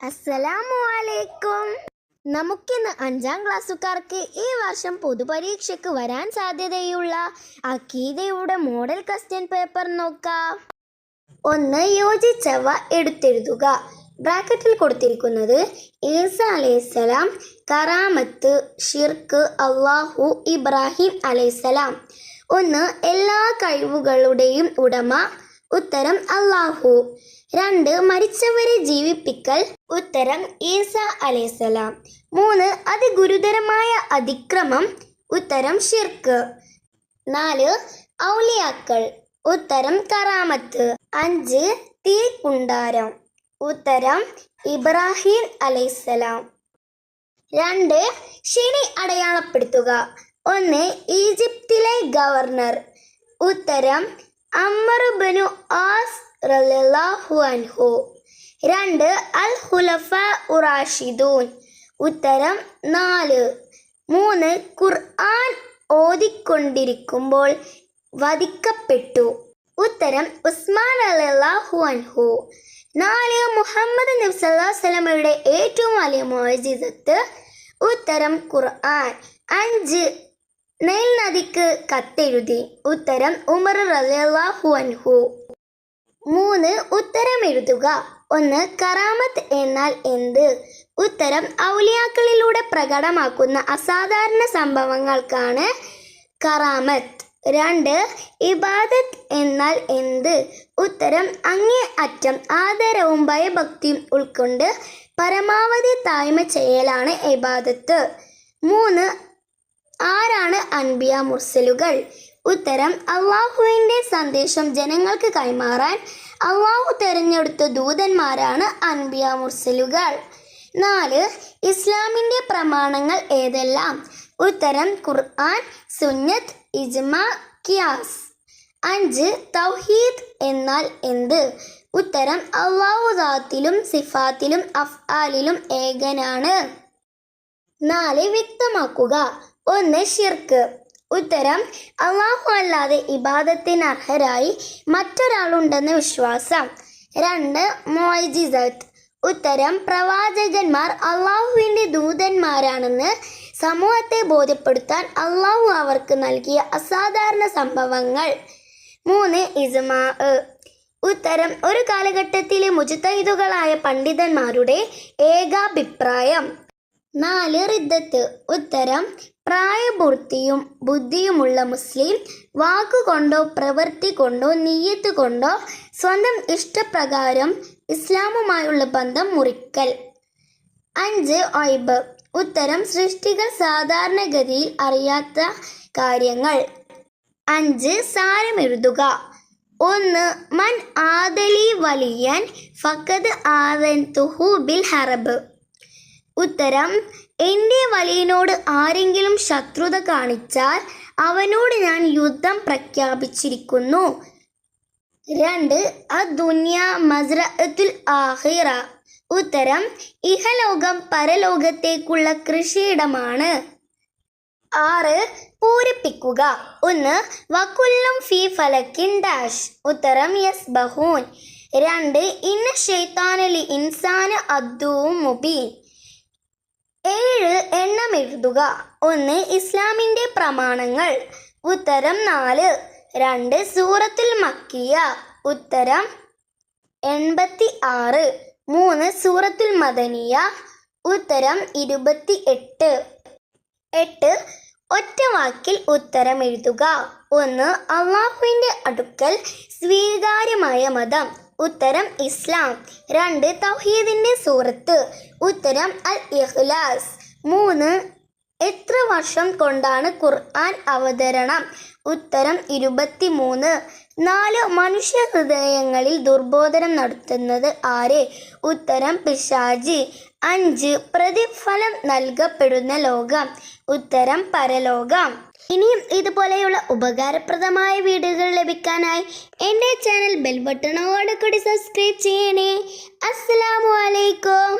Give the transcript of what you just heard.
അസ്സലാമു അലൈക്കും. നമുക്കിന്ന് അഞ്ചാം ക്ലാസ്സുകാർക്ക് ഈ വർഷം പൊതുപരീക്ഷയ്ക്ക് വരാൻ സാധ്യതയുള്ള അക്കീതയുടെ മോഡൽ ക്വസ്റ്റ്യൻ പേപ്പർ നോക്കാം. ഒന്ന് യോജിച്ചവ എടുത്തെഴുതുക. ബ്രാക്കറ്റിൽ കൊടുത്തിരിക്കുന്നത് ഈസ അലൈസലാം കറാമത്ത് ഷിർക്ക് അള്ളാഹു ഇബ്രാഹിം അലൈസലാം ഒന്ന് എല്ലാ കഴിവുകളുടെയും ഉടമ ഉത്തരം അള്ളാഹു രണ്ട് മരിച്ചവരെ ജീവിപ്പിക്കൽ. ഉത്തരം ഈസ അലൈഹിസ്സലാം. മൂന്ന് അതിഗുരുതരമായ അതിക്രമം. ഉത്തരം ഷിർക്ക് നാല് ഔലിയാക്കൾ. ഉത്തരം കറാമത്ത്. അഞ്ച് തീ കുണ്ടാരം ഉത്തരം ഇബ്രാഹിം അലൈസലാം രണ്ട് ശനി അടയാളപ്പെടുത്തുക. ഒന്ന് ഈജിപ്തിലെ ഗവർണർ. ഉത്തരം അമ്മറുബനു ആസ് റളിയല്ലാഹു അൻഹു. രണ്ട് അൽ ഹുലഫ ഉറാഷിദൂൻ. ഉത്തരം നാല്. മൂന്ന് ഖുർആൻ ഓതിക്കൊണ്ടിരിക്കുമ്പോൾ വധിക്കപ്പെട്ടു. ഉത്തരം ഉസ്മാൻ അലഹു അൻഹു. നാല് മുഹമ്മദ് നബ്സല്ലാസ്ലമയുടെ ഏറ്റവും വലിയ മോചിതത്ത് ഉത്തരം ഖുർആൻ. അഞ്ച് നെയിൽ നദിക്ക് കത്തെഴുതി. ഉത്തരം ഉമർ റളിയല്ലാഹു അൻഹു. മൂന്ന് ഉത്തരം എഴുതുക. ഒന്ന് കറാമത്ത് എന്നാൽ എന്ത്? ഉത്തരം ഔലിയാക്കളിലൂടെ പ്രകടമാക്കുന്ന അസാധാരണ സംഭവങ്ങൾക്കാണ് കറാമത്ത്. രണ്ട് ഇബാദത്ത് എന്നാൽ എന്ത്? ഉത്തരം അങ്ങേ അറ്റം ആദരവും ഭയഭക്തിയും ഉൾക്കൊണ്ട് പരമാവധി തായ്മ ചെയ്യലാണ് ഇബാദത്ത്. മൂന്ന് ആരാണ് അൻബിയ മുർസലുകൾ? ഉത്തരം അള്ളാഹുവിന്റെ സന്ദേശം ജനങ്ങൾക്ക് കൈമാറാൻ അള്ളാഹു തെരഞ്ഞെടുത്ത ദൂതന്മാരാണ് അൻബിയ മുർസലുകൾ. നാല് ഇസ്ലാമിന്റെ പ്രമാണങ്ങൾ ഏതെല്ലാം? ഉത്തരം ഖുർആൻ സുന്നത്ത് ഇജ്മ കിയാസ് അഞ്ച് തൗഹീദ് എന്നാൽ എന്ത്? ഉത്തരം അള്ളാഹുദാത്തിലും സിഫാത്തിലും അഫ്ആലിലും ഏകനാണ്. നാല് വ്യക്തമാക്കുക. ഒന്ന് ഷിർക്ക് ഉത്തരം അള്ളാഹു അല്ലാതെ ഇബാദത്തിന് അർഹരായി മറ്റൊരാളുണ്ടെന്ന് വിശ്വാസം. രണ്ട് മോയിജിസത്ത്. ഉത്തരം പ്രവാചകന്മാർ അള്ളാഹുവിന്റെ ദൂതന്മാരാണെന്ന് സമൂഹത്തെ ബോധ്യപ്പെടുത്താൻ അള്ളാഹു അവർക്ക് നൽകിയ അസാധാരണ സംഭവങ്ങൾ. മൂന്ന് ഇസ്മാ ഉത്തരം ഒരു കാലഘട്ടത്തിലെ മുജിത്തൈദുകളായ പണ്ഡിതന്മാരുടെ ഏകാഭിപ്രായം. നാല് റിദ്ദത്ത്. ഉത്തരം പ്രായപൂർത്തിയും ബുദ്ധിയുമുള്ള മുസ്ലിം വാക്കുകൊണ്ടോ പ്രവൃത്തി കൊണ്ടോ നീയത്ത് കൊണ്ടോ സ്വന്തം ഇഷ്ടപ്രകാരം ഇസ്ലാമുമായുള്ള ബന്ധം മുറിക്കൽ. അഞ്ച് ഒയ്ബ് ഉത്തരം സൃഷ്ടികൾ സാധാരണഗതിയിൽ അറിയാത്ത കാര്യങ്ങൾ. അഞ്ച് സാരമെഴുതുക. ഒന്ന് മൻ ആദലി വലിയൻ ഫക്കത് ആദൻ തുഹു ബിൽ ഹറബ്. ഉത്തരം എന്റെ വലിയനോട് ആരെങ്കിലും ശത്രുത കാണിച്ചാൽ അവനോട് ഞാൻ യുദ്ധം പ്രഖ്യാപിച്ചിരിക്കുന്നു. രണ്ട് അദുന്യ മസ്രഅത്തുൽ ആഹിറ ഉത്തരം ഇഹലോകം പരലോകത്തേക്കുള്ള കൃഷിയിടമാണ്. ആറ് പൂരിപ്പിക്കുക. ഒന്ന് വക്കുല്ലും ഫി ഫലക്കിൻ ഡാഷ്. ഉത്തരം യസ് ബഹൂൻ. രണ്ട് ഇന്ന ഷെയ്ത്താനലി ഇൻസാന അദ്ദുവും മുബീൻ. ഏഴ് എണ്ണം എഴുതുക. ഒന്ന് ഇസ്ലാമിന്റെ പ്രമാണങ്ങൾ. ഉത്തരം നാല്. രണ്ട് സൂറത്തിൽ മക്കിയ. ഉത്തരം എൺപത്തി ആറ് മൂന്ന് സൂറത്തിൽ മദനിയ. ഉത്തരം ഇരുപത്തി എട്ട് എട്ട് ഒറ്റ വാക്കിൽ ഉത്തരം എഴുതുക. ഒന്ന് അള്ളാഹുവിന്റെ അടുക്കൽ സ്വീകാര്യമായ മതം. ഉത്തരം ഇസ്ലാം. രണ്ട് തൗഹീദിന്റെ സൂറത്ത്. ഉത്തരം അൽ ഇഖ്ലാസ്. മൂന്ന് എത്ര വർഷം കൊണ്ടാണ് ഖുർആൻ അവതരണം? ഉത്തരം ഇരുപത്തി മൂന്ന് നാല് മനുഷ്യ ഹൃദയങ്ങളിൽ ദുർബോധനം നടത്തുന്നത് ആര്? ഉത്തരം പിശാജി അഞ്ച് പ്രതിഫലം നൽകപ്പെടുന്ന ലോകം. ഉത്തരം പരലോകം. ഇനിയും ഇതുപോലെയുള്ള ഉപകാരപ്രദമായ വീഡിയോകൾ ലഭിക്കാനായി എന്റെ ചാനൽ ബെൽ കൂടി സബ്സ്ക്രൈബ് ചെയ്യണേ. അസ്സലാമു അലൈക്കും.